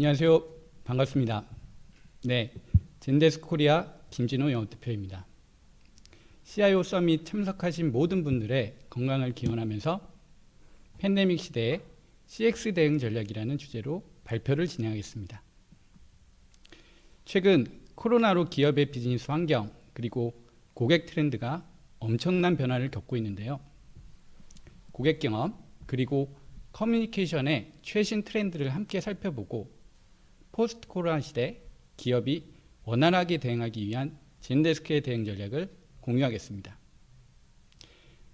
안녕하세요. 반갑습니다. 네, 젠데스크 코리아 김진호 영어대표입니다. CIO 서밋 참석하신 모든 분들의 건강을 기원하면서 팬데믹 시대에 CX 대응 전략이라는 주제로 발표를 진행하겠습니다. 최근 코로나로 기업의 비즈니스 환경 그리고 고객 트렌드가 엄청난 변화를 겪고 있는데요. 고객 경험 그리고 커뮤니케이션의 최신 트렌드를 함께 살펴보고 포스트 코로나 시대 기업이 원활하게 대응하기 위한 젠데스크의 대응 전략을 공유하겠습니다.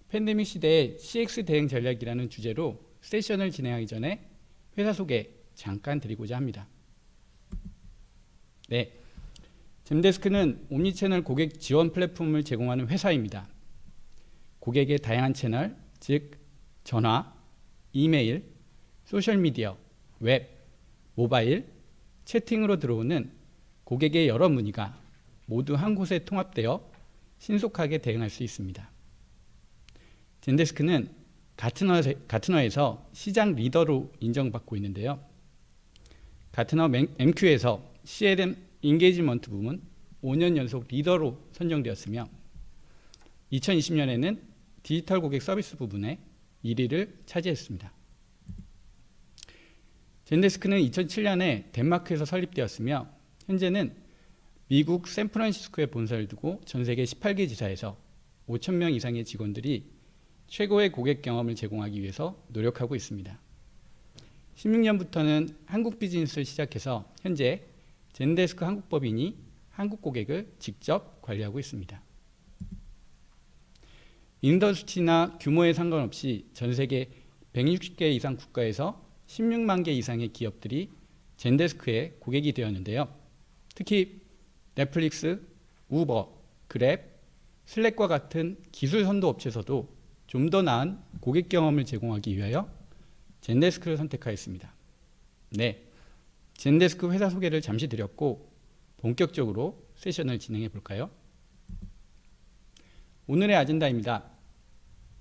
팬데믹 시대의 CX 대응 전략이라는 주제로 세션을 진행하기 전에 회사 소개 잠깐 드리고자 합니다. 네. 젠데스크는 옴니채널 고객 지원 플랫폼을 제공하는 회사입니다. 고객의 다양한 채널, 즉 전화, 이메일, 소셜미디어, 웹, 모바일, 채팅으로 들어오는 고객의 여러 문의가 모두 한 곳에 통합되어 신속하게 대응할 수 있습니다. 젠데스크는 가트너, 가트너에서 시장 리더로 인정받고 있는데요. 가트너 MQ에서 CLM 인게이지먼트 부문 5년 연속 리더로 선정되었으며 2020년에는 디지털 고객 서비스 부분에 1위를 차지했습니다. 젠데스크는 2007년에 덴마크에서 설립되었으며 현재는 미국 샌프란시스코에 본사를 두고 전 세계 18개 지사에서 5천 명 이상의 직원들이 최고의 고객 경험을 제공하기 위해서 노력하고 있습니다. 16년부터는 한국 비즈니스를 시작해서 현재 젠데스크 한국법인이 한국 고객을 직접 관리하고 있습니다. 인더스트리나 규모에 상관없이 전 세계 160개 이상 국가에서 16만 개 이상의 기업들이 젠데스크의 고객이 되었는데요. 특히 넷플릭스, 우버, 그랩, 슬랙과 같은 기술 선도 업체에서도 좀 더 나은 고객 경험을 제공하기 위하여 젠데스크를 선택하였습니다. 네, 젠데스크 회사 소개를 잠시 드렸고 본격적으로 세션을 진행해 볼까요? 오늘의 아젠다입니다.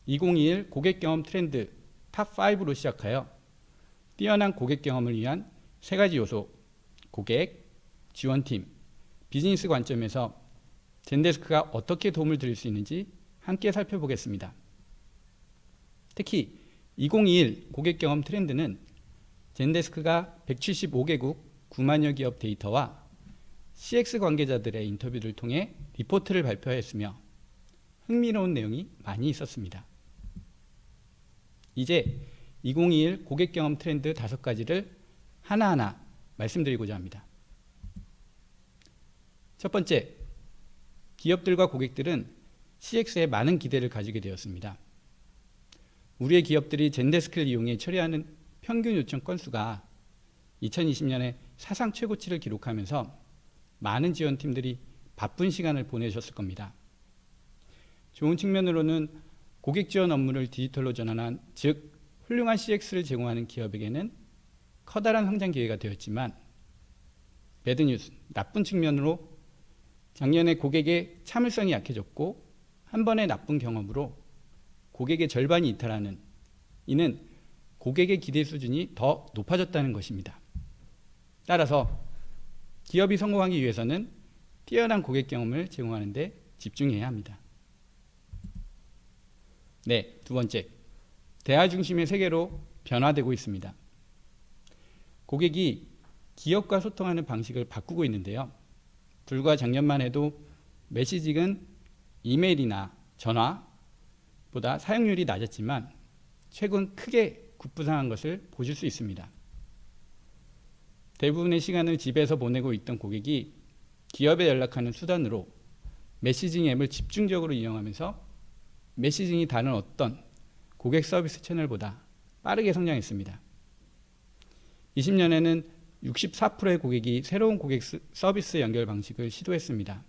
2021 고객 경험 트렌드 탑 5로 시작하여 뛰어난 고객 경험을 위한 세 가지 요소, 고객, 지원팀, 비즈니스 관점에서 젠데스크가 어떻게 도움을 드릴 수 있는지 함께 살펴보겠습니다. 특히 2021 고객 경험 트렌드는 젠데스크가 175개국 9만여 기업 데이터와 CX 관계자들의 인터뷰를 통해 리포트를 발표하였으며 흥미로운 내용이 많이 있었습니다. 이제 2021 고객 경험 트렌드 다섯 가지를 하나하나 말씀드리고자 합니다. 첫 번째, 기업들과 고객들은 CX에 많은 기대를 가지게 되었습니다. 우리의 기업들이 젠데스크를 이용해 처리하는 평균 요청 건수가 2020년에 사상 최고치를 기록하면서 많은 지원팀들이 바쁜 시간을 보내셨을 겁니다. 좋은 측면으로는 고객 지원 업무를 디지털로 전환한 즉 훌륭한 CX를 제공하는 기업에게는 커다란 성장 기회가 되었지만 배드 뉴스 나쁜 측면으로 작년에 고객의 참을성이 약해졌고 한 번의 나쁜 경험으로 고객의 절반이 이탈하는 이는 고객의 기대 수준이 더 높아졌다는 것입니다. 따라서 기업이 성공하기 위해서는 뛰어난 고객 경험을 제공하는 데 집중해야 합니다. 네, 두 번째. 대화 중심의 세계로 변화되고 있습니다. 고객이 기업과 소통하는 방식을 바꾸고 있는데요. 불과 작년만 해도 메시징은 이메일이나 전화보다 사용률이 낮았지만 최근 크게 급부상한 것을 보실 수 있습니다. 대부분의 시간을 집에서 보내고 있던 고객이 기업에 연락하는 수단으로 메시징 앱을 집중적으로 이용하면서 메시징이 다른 어떤 고객 서비스 채널보다 빠르게 성장했습니다. 20년에는 64%의 고객이 새로운 고객 서비스 연결 방식을 시도했습니다.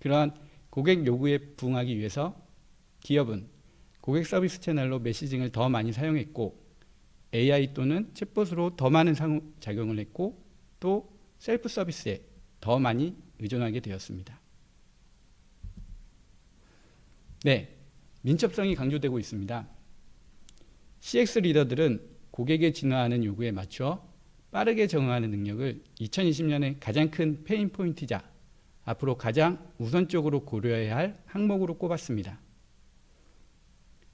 그러한 고객 요구에 부응하기 위해서 기업은 고객 서비스 채널로 메시징을 더 많이 사용했고 AI 또는 챗봇으로 더 많은 상호작용을 했고 또 셀프 서비스에 더 많이 의존하게 되었습니다. 네, 민첩성이 강조되고 있습니다. CX 리더들은 고객의 진화하는 요구에 맞춰 빠르게 적응하는 능력을 2020년에 가장 큰 페인 포인트자 앞으로 가장 우선적으로 고려해야 할 항목으로 꼽았습니다.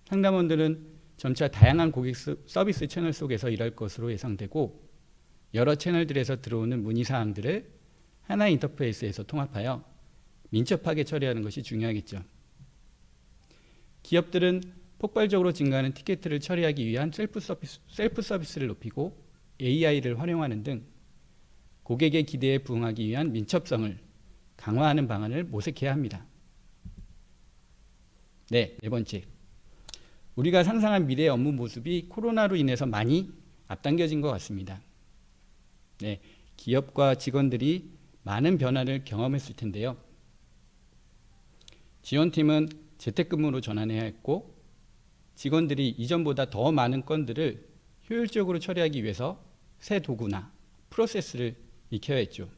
상담원들은 점차 다양한 고객 서- 서비스 채널 속에서 일할 것으로 예상되고 여러 채널들에서 들어오는 문의 사항들을 하나의 인터페이스에서 통합하여 민첩하게 처리하는 것이 중요하겠죠. 기업들은 폭발적으로 증가하는 티켓을 처리하기 위한 셀프 서비스, 셀프 서비스를 높이고 AI를 활용하는 등 고객의 기대에 부응하기 위한 민첩성을 강화하는 방안을 모색해야 합니다. 네, 네 번째. 우리가 상상한 미래의 업무 모습이 코로나로 인해서 많이 앞당겨진 것 같습니다. 네, 기업과 직원들이 많은 변화를 경험했을 텐데요. 지원팀은 재택근무로 전환해야 했고 직원들이 이전보다 더 많은 건들을 효율적으로 처리하기 위해서 새 도구나 프로세스를 익혀야 했죠.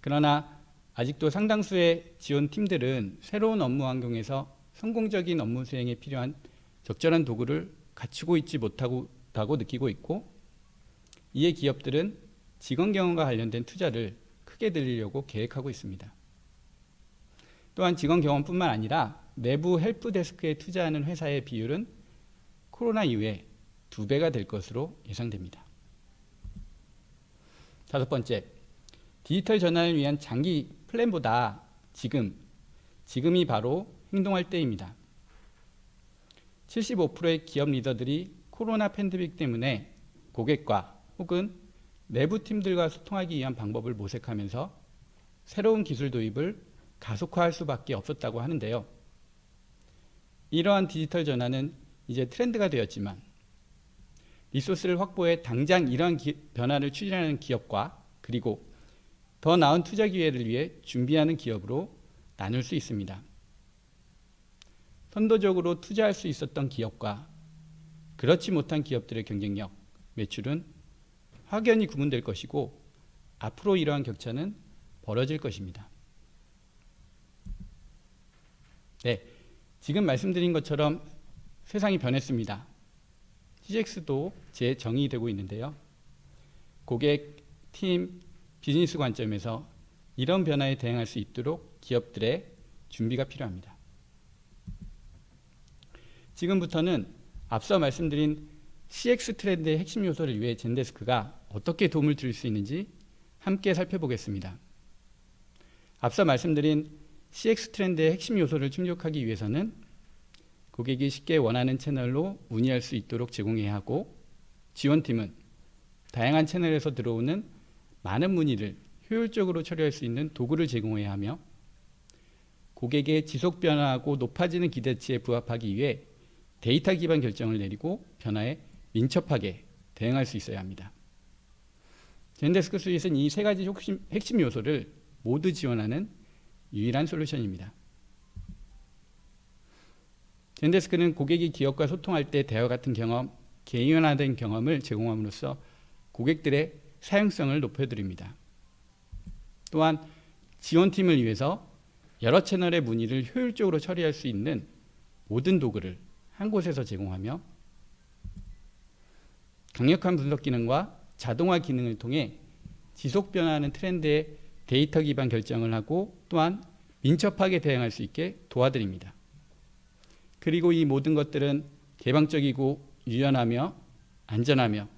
그러나 아직도 상당수의 지원 팀들은 새로운 업무 환경에서 성공적인 업무 수행에 필요한 적절한 도구를 갖추고 있지 못하고 다고 느끼고 있고 이에 기업들은 직원 경험과 관련된 투자를 크게 들이려고 계획하고 있습니다. 또한 직원 경험뿐만 아니라 내부 헬프 데스크에 투자하는 회사의 비율은 코로나 이후에 두 배가 될 것으로 예상됩니다. 다섯 번째, 디지털 전환을 위한 장기 플랜보다 지금, 지금이 바로 행동할 때입니다. 75%의 기업 리더들이 코로나 팬데믹 때문에 고객과 혹은 내부 팀들과 소통하기 위한 방법을 모색하면서 새로운 기술 도입을 가속화할 수밖에 없었다고 하는데요. 이러한 디지털 전환은 이제 트렌드가 되었지만 리소스를 확보해 당장 이러한 기, 변화를 추진하는 기업과 그리고 더 나은 투자 기회를 위해 준비하는 기업으로 나눌 수 있습니다. 선도적으로 투자할 수 있었던 기업과 그렇지 못한 기업들의 경쟁력, 매출은 확연히 구분될 것이고 앞으로 이러한 격차는 벌어질 것입니다. 네, 지금 말씀드린 것처럼 세상이 변했습니다. CX도 재정의 되고 있는데요. 고객, 팀, 비즈니스 관점에서 이런 변화에 대응할 수 있도록 기업들의 준비가 필요합니다. 지금부터는 앞서 말씀드린 CX 트렌드의 핵심 요소를 위해 젠데스크가 어떻게 도움을 드릴 수 있는지 함께 살펴보겠습니다. 앞서 말씀드린 CX 트렌드의 핵심 요소를 충족하기 위해서는 고객이 쉽게 원하는 채널로 문의할 수 있도록 제공해야 하고 지원팀은 다양한 채널에서 들어오는 많은 문의를 효율적으로 처리할 수 있는 도구를 제공해야 하며 고객의 지속 변화하고 높아지는 기대치에 부합하기 위해 데이터 기반 결정을 내리고 변화에 민첩하게 대응할 수 있어야 합니다. 젠데스크 스윗은 이 세 가지 핵심, 요소를 모두 지원하는 유일한 솔루션입니다. 젠데스크는 고객이 기업과 소통할 때 대화 같은 경험, 개인화된 경험을 제공함으로써 고객들의 사용성을 높여드립니다. 또한 지원팀을 위해서 여러 채널의 문의를 효율적으로 처리할 수 있는 모든 도구를 한 곳에서 제공하며 강력한 분석 기능과 자동화 기능을 통해 지속 변화하는 트렌드에 데이터 기반 결정을 하고 또한 민첩하게 대응할 수 있게 도와드립니다. 그리고 이 모든 것들은 개방적이고 유연하며 안전하며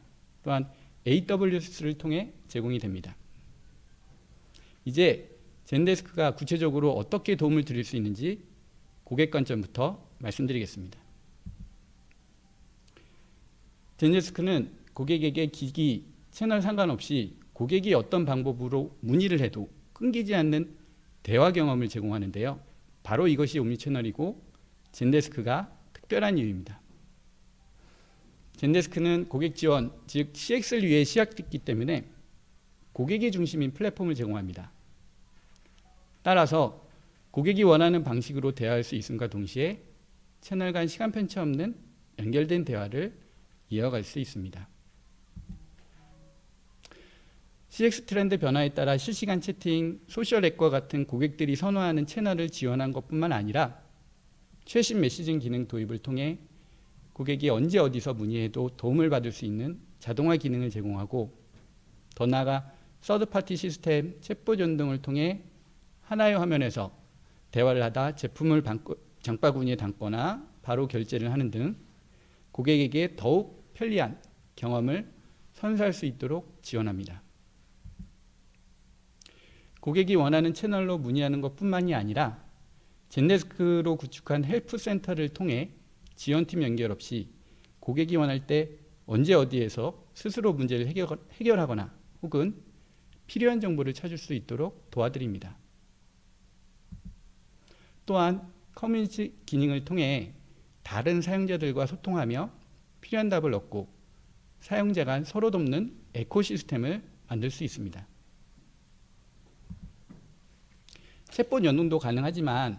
또한 AWS를 통해 제공이 됩니다. 이제 젠데스크가 구체적으로 어떻게 도움을 드릴 수 있는지 고객 관점부터 말씀드리겠습니다. 젠데스크는 고객에게 기기, 채널 상관없이 고객이 어떤 방법으로 문의를 해도 끊기지 않는 대화 경험을 제공하는데요. 바로 이것이 옴니채널이고 젠데스크가 특별한 이유입니다. 젠데스크는 고객 지원, 즉 CX를 위해 시작됐기 때문에 고객이 중심인 플랫폼을 제공합니다. 따라서 고객이 원하는 방식으로 대화할 수 있음과 동시에 채널 간 시간 편차 없는 연결된 대화를 이어갈 수 있습니다. CX 트렌드 변화에 따라 실시간 채팅, 소셜 앱과 같은 고객들이 선호하는 채널을 지원한 것뿐만 아니라 최신 메시징 기능 도입을 통해 고객이 언제 어디서 문의해도 도움을 받을 수 있는 자동화 기능을 제공하고 더 나아가 서드파티 시스템 챗봇 연동을 통해 하나의 화면에서 대화를 하다 제품을 장바구니에 담거나 바로 결제를 하는 등 고객에게 더욱 편리한 경험을 선사할 수 있도록 지원합니다. 고객이 원하는 채널로 문의하는 것뿐만이 아니라 젠데스크로 구축한 헬프 센터를 통해 지원팀 연결 없이 고객이 원할 때 언제 어디에서 스스로 문제를 해결, 해결 하거나 혹은 필요한 정보를 찾을 수 있도록 도와드립니다. 또한 커뮤니티 기능을 통해 다른 사용자들과 소통하며 필요한 답을 얻고 사용자 간 서로 돕는 에코시스템을 만들 수 있습니다. 챗봇 연동도 가능하지만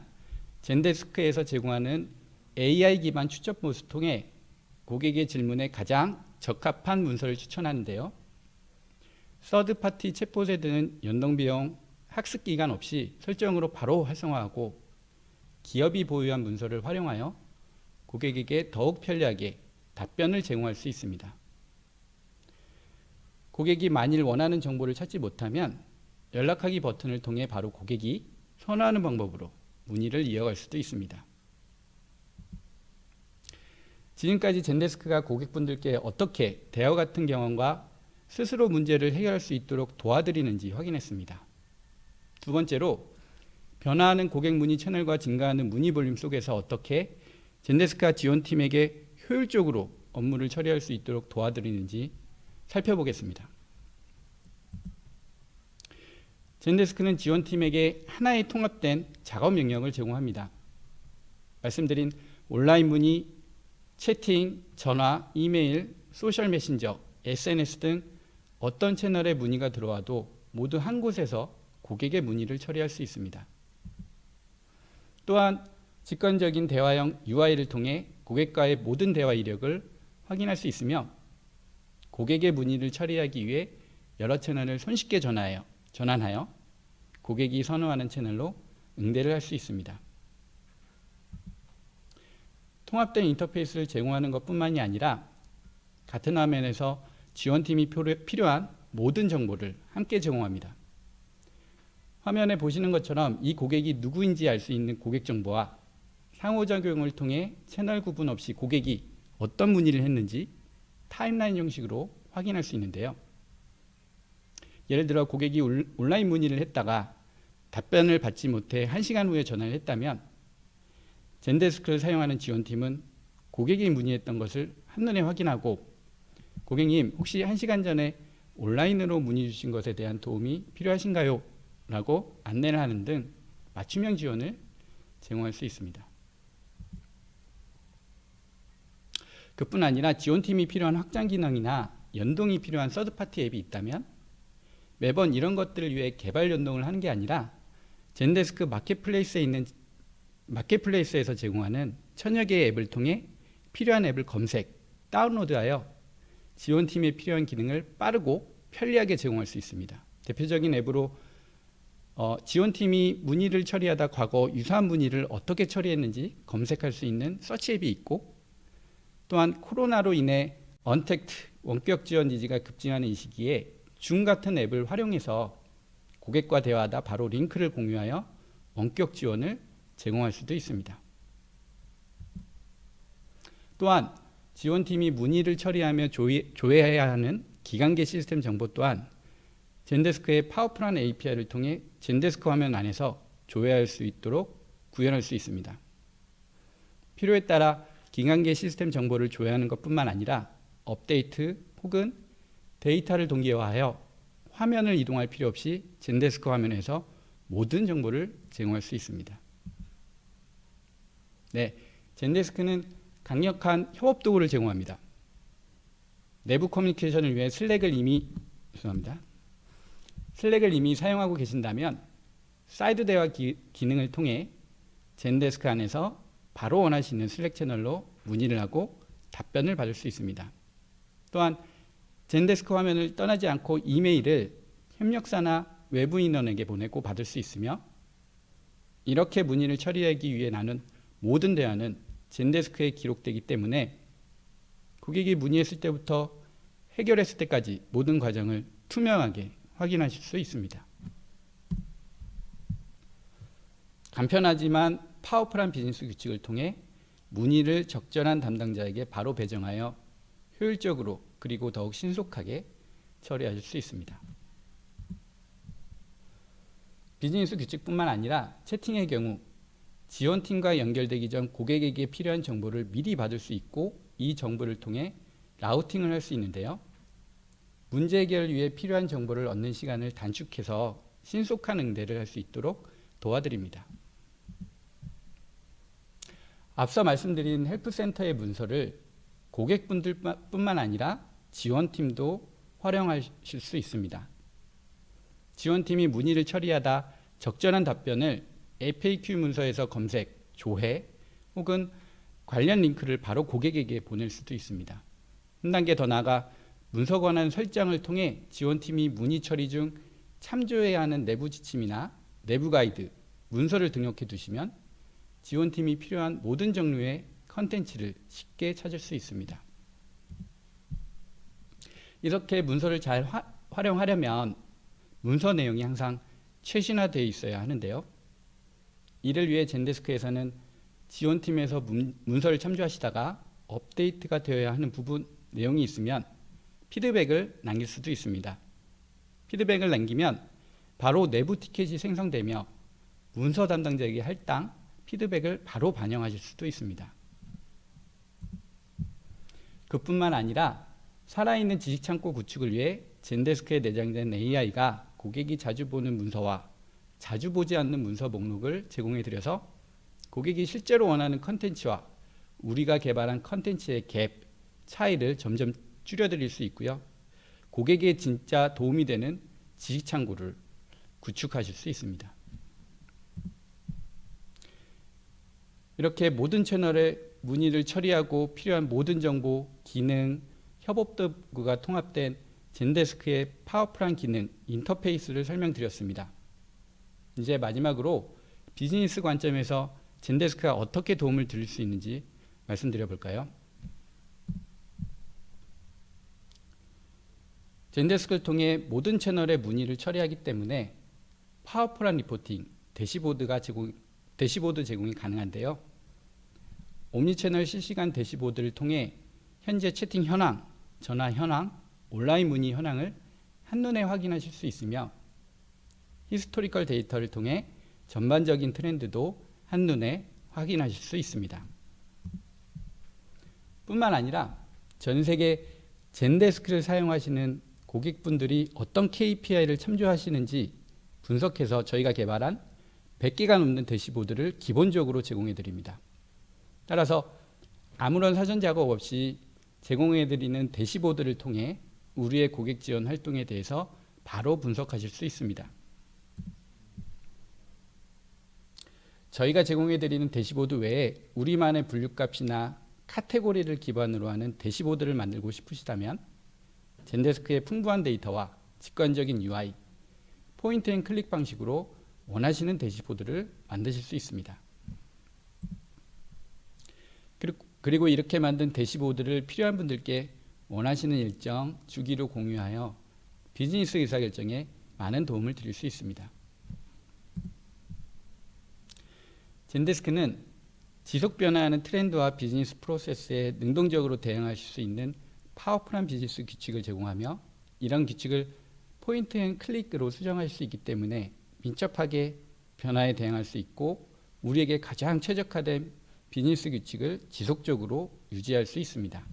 젠데스크에서 제공하는 AI 기반 추적 모습 통해 고객의 질문에 가장 적합한 문서를 추천하는데요. 서드 파티 챗봇에 드는 연동 비용, 학습 기간 없이 설정으로 바로 활성화하고 기업이 보유한 문서를 활용하여 고객에게 더욱 편리하게 답변을 제공할 수 있습니다. 고객이 만일 원하는 정보를 찾지 못하면 연락하기 버튼을 통해 바로 고객이 선호하는 방법으로 문의를 이어갈 수도 있습니다. 지금까지 젠데스크가 고객분들께 어떻게 대화 같은 경험과 스스로 문제를 해결할 수 있도록 도와드리는지 확인했습니다. 두 번째로 변화하는 고객 문의 채널과 증가하는 문의 볼륨 속에서 어떻게 젠데스크가 지원팀에게 효율적으로 업무를 처리할 수 있도록 도와드리는지 살펴보겠습니다. 젠데스크는 지원팀에게 하나의 통합된 작업 명령을 제공합니다. 말씀드린 온라인 문의, 채팅, 전화, 이메일, 소셜 메신저, SNS 등 어떤 채널에 문의가 들어와도 모두 한 곳에서 고객의 문의를 처리할 수 있습니다. 또한 직관적인 대화형 UI를 통해 고객과의 모든 대화 이력을 확인할 수 있으며 고객의 문의를 처리하기 위해 여러 채널을 손쉽게 전화하여 전환하여 고객이 선호하는 채널로 응대를 할 수 있습니다. 통합된 인터페이스를 제공하는 것뿐만이 아니라 같은 화면에서 지원팀이 필요한 모든 정보를 함께 제공합니다. 화면에 보시는 것처럼 이 고객이 누구인지 알 수 있는 고객 정보와 상호작용을 통해 채널 구분 없이 고객이 어떤 문의를 했는지 타임라인 형식으로 확인할 수 있는데요. 예를 들어 고객이 온라인 문의를 했다가 답변을 받지 못해 1시간 후에 전화를 했다면 젠데스크를 사용하는 지원팀은 고객이 문의했던 것을 한눈에 확인하고 고객님 혹시 1시간 전에 온라인으로 문의 주신 것에 대한 도움이 필요하신가요? 라고 안내를 하는 등 맞춤형 지원을 제공할 수 있습니다. 그뿐 아니라 지원팀이 필요한 확장 기능이나 연동이 필요한 서드파티 앱이 있다면 매번 이런 것들을 위해 개발 연동을 하는 게 아니라 젠데스크 마켓플레이스에 있는 마켓플레이스에서 제공하는 천여 개의 앱을 통해 필요한 앱을 검색, 다운로드하여 지원팀에 필요한 기능을 빠르고 편리하게 제공할 수 있습니다. 대표적인 앱으로 어, 지원팀이 문의를 처리하다 과거 유사한 문의를 어떻게 처리했는지 검색할 수 있는 서치 앱이 있고 또한 코로나로 인해 언택트 원격 지원 니즈가 급증하는 이 시기에 줌 같은 앱을 활용해서 고객과 대화하다 바로 링크를 공유하여 원격 지원을 제공할 수도 있습니다. 또한 지원팀이 문의를 처리하며 조회 해야 하는 기관계 시스템 정보 또한 젠데스크의 파워풀한 API를 통해 젠데스크 화면 안에서 조회할 수 있도록 구현할 수 있습니다. 필요에 따라 기관계 시스템 정보를 조회하는 것뿐만 아니라 업데이트 혹은 데이터를 동기화하여 화면을 이동할 필요 없이 젠데스크 화면에서 모든 정보를 제공할 수 있습니다. 네, 젠데스크는 강력한 협업 도구를 제공합니다. 내부 커뮤니케이션을 위해 슬랙을 이미 죄송합니다. 슬랙을 이미 사용하고 계신다면 사이드 대화 기, 능을 통해 젠데스크 안에서 바로 원하시는 슬랙 채널로 문의를 하고 답변을 받을 수 있습니다. 또한 젠데스크 화면을 떠나지 않고 이메일을 협력사나 외부 인원에게 보내고 받을 수 있으며 이렇게 문의를 처리하기 위해 나눈 모든 대화는 젠데스크에 기록되기 때문에 고객이 문의했을 때부터 해결했을 때까지 모든 과정을 투명하게 확인하실 수 있습니다. 간편하지만 파워풀한 비즈니스 규칙을 통해 문의를 적절한 담당자에게 바로 배정하여 효율적으로 그리고 더욱 신속하게 처리하실 수 있습니다. 비즈니스 규칙뿐만 아니라 채팅의 경우 지원팀과 연결되기 전 고객에게 필요한 정보를 미리 받을 수 있고 이 정보를 통해 라우팅을 할 수 있는데요. 문제 해결을 위해 필요한 정보를 얻는 시간을 단축해서 신속한 응대를 할 수 있도록 도와드립니다. 앞서 말씀드린 헬프센터의 문서를 고객분들뿐만 아니라 지원팀도 활용하실 수 있습니다. 지원팀이 문의를 처리하다 적절한 답변을 FAQ 문서에서 검색, 조회 혹은 관련 링크를 바로 고객에게 보낼 수도 있습니다. 한 단계 더 나아가 문서 권한 설정을 통해 지원팀이 문의 처리 중 참조해야 하는 내부 지침이나 내부 가이드, 문서를 등록해 두시면 지원팀이 필요한 모든 종류의 컨텐츠를 쉽게 찾을 수 있습니다. 이렇게 문서를 잘 화, 활용하려면 문서 내용이 항상 최신화되어 있어야 하는데요. 이를 위해 젠데스크에서는 지원팀에서 문, 문서를 참조하시다가 업데이트가 되어야 하는 부분 내용이 있으면 피드백을 남길 수도 있습니다. 피드백을 남기면 바로 내부 티켓이 생성되며 문서 담당자에게 할당 피드백을 바로 반영하실 수도 있습니다. 그뿐만 아니라 살아있는 지식 창고 구축을 위해 젠데스크에 내장된 AI가 고객이 자주 보는 문서와 자주 보지 않는 문서 목록을 제공해 드려서 고객이 실제로 원하는 컨텐츠와 우리가 개발한 컨텐츠의 갭, 차이를 점점 줄여드릴 수 있고요. 고객에 진짜 도움이 되는 지식 창고를 구축하실 수 있습니다. 이렇게 모든 채널에 문의를 처리하고 필요한 모든 정보, 기능, 협업 도구가 통합된 젠데스크의 파워풀한 기능, 인터페이스를 설명드렸습니다. 이제 마지막으로 비즈니스 관점에서 젠데스크가 어떻게 도움을 드릴 수 있는지 말씀드려 볼까요? 젠데스크를 통해 모든 채널의 문의를 처리하기 때문에 파워풀한 리포팅, 대시보드가 제공, 대시보드 제공이 가능한데요. 옴니채널 실시간 대시보드를 통해 현재 채팅 현황, 전화 현황, 온라인 문의 현황을 한눈에 확인하실 수 있으며 히스토리컬 데이터를 통해 전반적인 트렌드도 한눈에 확인하실 수 있습니다. 뿐만 아니라 전 세계 젠데스크를 사용하시는 고객분들이 어떤 KPI를 참조하시는지 분석해서 저희가 개발한 100개가 넘는 대시보드를 기본적으로 제공해 드립니다. 따라서 아무런 사전 작업 없이 제공해 드리는 대시보드를 통해 우리의 고객 지원 활동에 대해서 바로 분석하실 수 있습니다. 저희가 제공해 드리는 대시보드 외에 우리만의 분류값이나 카테고리를 기반으로 하는 대시보드를 만들고 싶으시다면 젠데스크의 풍부한 데이터와 직관적인 UI, 포인트 앤 클릭 방식으로 원하시는 대시보드를 만드실 수 있습니다. 그리고 이렇게 만든 대시보드를 필요한 분들께 원하시는 일정 주기로 공유하여 비즈니스 의사결정에 많은 도움을 드릴 수 있습니다. 젠데스크는 지속 변화하는 트렌드와 비즈니스 프로세스에 능동적으로 대응하실 수 있는 파워풀한 비즈니스 규칙을 제공하며 이런 규칙을 포인트 앤 클릭으로 수정할 수 있기 때문에 민첩하게 변화에 대응할 수 있고 우리에게 가장 최적화된 비즈니스 규칙을 지속적으로 유지할 수 있습니다.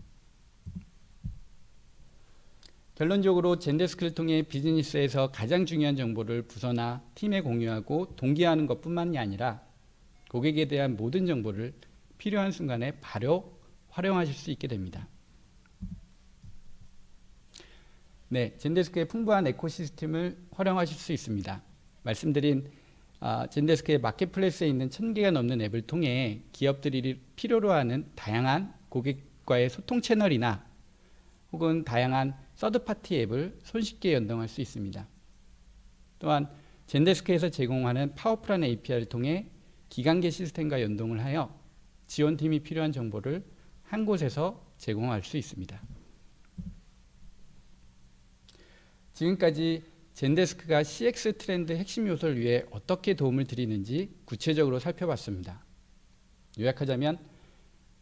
결론적으로 젠데스크를 통해 비즈니스에서 가장 중요한 정보를 부서나 팀에 공유하고 동기화하는 것뿐만이 아니라 고객에 대한 모든 정보를 필요한 순간에 바로 활용하실 수 있게 됩니다. 네, 젠데스크의 풍부한 에코시스템을 활용하실 수 있습니다. 말씀드린 아, 젠데스크의 마켓플레이스에 있는 천 개가 넘는 앱을 통해 기업들이 필요로 하는 다양한 고객과의 소통 채널이나 혹은 다양한 서드파티 앱을 손쉽게 연동할 수 있습니다. 또한 젠데스크에서 제공하는 파워풀한 API를 통해 기관계 시스템과 연동을 하여 지원팀이 필요한 정보를 한 곳에서 제공할 수 있습니다. 지금까지 젠데스크가 CX 트렌드 핵심 요소를 위해 어떻게 도움을 드리는지 구체적으로 살펴봤습니다. 요약하자면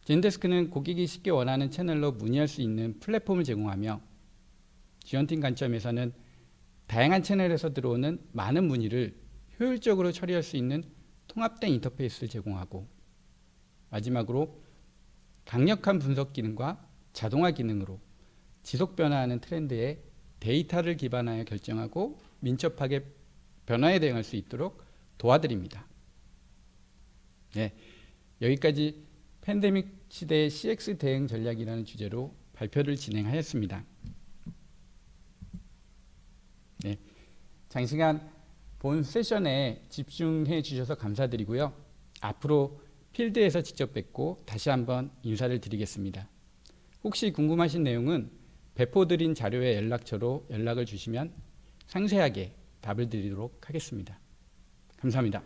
젠데스크는 고객이 쉽게 원하는 채널로 문의할 수 있는 플랫폼을 제공하며 지원팀 관점에서는 다양한 채널에서 들어오는 많은 문의를 효율적으로 처리할 수 있는 통합된 인터페이스를 제공하고 마지막으로 강력한 분석 기능과 자동화 기능으로 지속 변화하는 트렌드에 데이터를 기반하여 결정하고 민첩하게 변화에 대응할 수 있도록 도와드립니다. 네, 여기까지 팬데믹 시대의 CX 대응 전략이라는 주제로 발표를 진행하였습니다. 네, 장시간 본 세션에 집중해 주셔서 감사드리고요. 앞으로 필드에서 직접 뵙고 다시 한번 인사를 드리겠습니다. 혹시 궁금하신 내용은 배포드린 자료의 연락처로 연락을 주시면 상세하게 답을 드리도록 하겠습니다. 감사합니다.